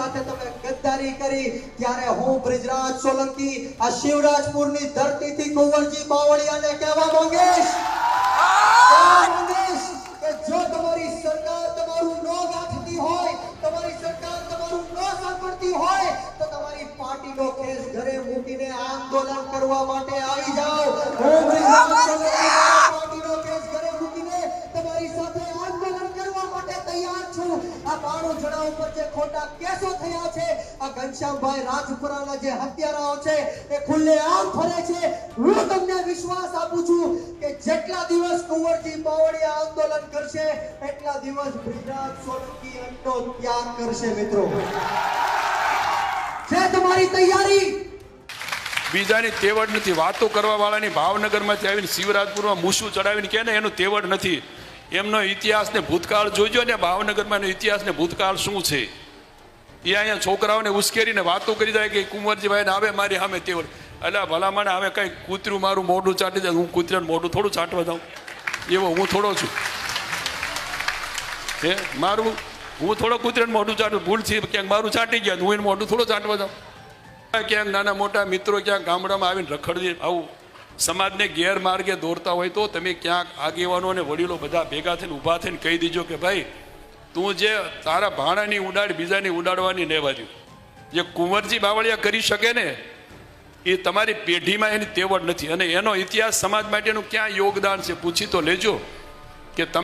સાથે તમે ગદ્દારી કરી, ત્યારે હું બ્રિજરાજ સોલંકી આ શિવરાજપુરની ધરતીથી કુંવરજી બાવળિયાને કહેવા માંગીશ. જો તમારી સરકાર તમારું ન ગાંઠતી હોય, તમારી સરકાર તમારું ન સાંભળતી હોય, તો તમારી પાર્ટીનો કેસ ઘરે મૂકીને આંદોલન કરવા માટે આવી જાઓ. હું બ્રિજરાજ બાણું જણા ઉપર જે ખોટા કેસો થયા છે, આ ઘનશ્યામભાઈ રાજપુરાના જે હત્યારાઓ છે, એ ખુલ્લેઆમ ફરે છે. હું તમને વિશ્વાસ આપું છું કે જેટલા દિવસ કુંવરજી બાવળિયા આંદોલન કરશે, એટલા દિવસ બ્રિજરાજ સોલંકી અંડો ત્યાગ કરશે, મિત્રો. છે તમારી તૈયારી? બીજાની તેવડ નથી. વાતો કરવા વાળાની ભાવનગરમાંથી આવીને શિવરાજપુરમાં મૂસું ચડાવીને કે ને, એનું તેવડ નથી. એમનો ઇતિહાસ ને ભૂતકાળ જોઈજો ને ભાવનગરમાં એનો ઇતિહાસ ને ભૂતકાળ શું છે? એ અહીંયા છોકરાઓને ઉશ્કેરીને વાતો કરી જાય કે કુંવરજીભાઈ ને આવે મારી સામે તેવડ. એટલે ભલામણ હવે કઈ કૂતરું મારું મોઢું ચાટી જાય હું કૂતરાનું મોઢું થોડું ચાટવા જાઉં. એવો હું થોડો છું. હે? મારું, હું થોડો કૂતરાનું મોઢું ચાટું. ભૂલથી ક્યાંક મારું ચાટી ગયા હું એનું મોઢું થોડું ચાટવા જાઉં. ક્યાંક નાના મોટા મિત્રો ક્યાંક ગામડામાં આવીને રખડી આવું. સમાજને ગેરમાર્ગે દોરતા હોય તો તમે ક્યાંક આગેવાનો અને વડીલો બધા ભેગા થઈને ઊભા થઈને કહી દીજો કે ભાઈ, તું જે તારા ભાણાની ઉડાડ બીજાની ઉડાડવાની બાજુ જે કુંવરજી બાવળિયા કરી શકે ને, એ તમારી પેઢીમાં એની તેવડ નથી. અને એનો ઇતિહાસ સમાજ માટેનું ક્યાં યોગદાન છે, પૂછી તો લેજો કે